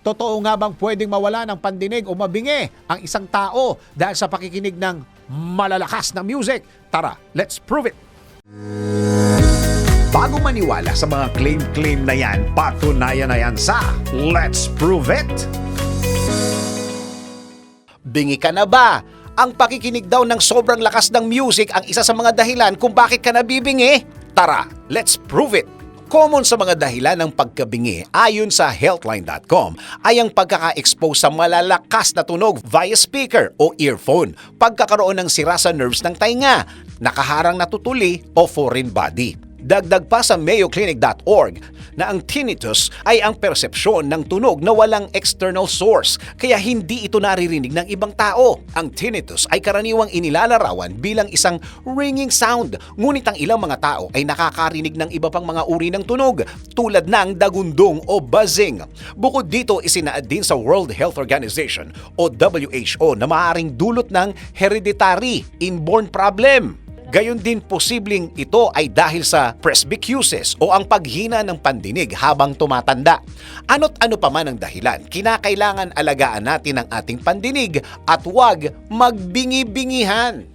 Totoo nga bang pwedeng mawala ng pandinig o mabingi ang isang tao dahil sa pakikinig ng malalakas na music? Tara, let's prove it! Bago maniwala sa mga claim-claim na yan, patunayan na yan sa Let's Prove It! Bingi ka na ba? Ang pakikinig daw ng sobrang lakas ng music ang isa sa mga dahilan kung bakit ka nabibingi? Tara, let's prove it! Common sa mga dahilan ng pagkabingi ayon sa healthline.com ay ang pagkaka-expose sa malalakas na tunog via speaker o earphone, pagkakaroon ng sira sa nerves ng tainga, nakaharang na tutuli o foreign body. Dagdag pa sa mayoclinic.org na ang tinnitus ay ang persepsyon ng tunog na walang external source kaya hindi ito naririnig ng ibang tao. Ang tinnitus ay karaniwang inilalarawan bilang isang ringing sound ngunit ang ilang mga tao ay nakakarinig ng iba pang mga uri ng tunog tulad ng dagundong o buzzing. Bukod dito isinaad din sa World Health Organization o WHO na maaaring dulot ng hereditary inborn problem. Gayon din posibleng ito ay dahil sa presbycusis o ang paghina ng pandinig habang tumatanda. Ano't ano pa man ang dahilan, kinakailangan alagaan natin ang ating pandinig at huwag magbingi-bingihan.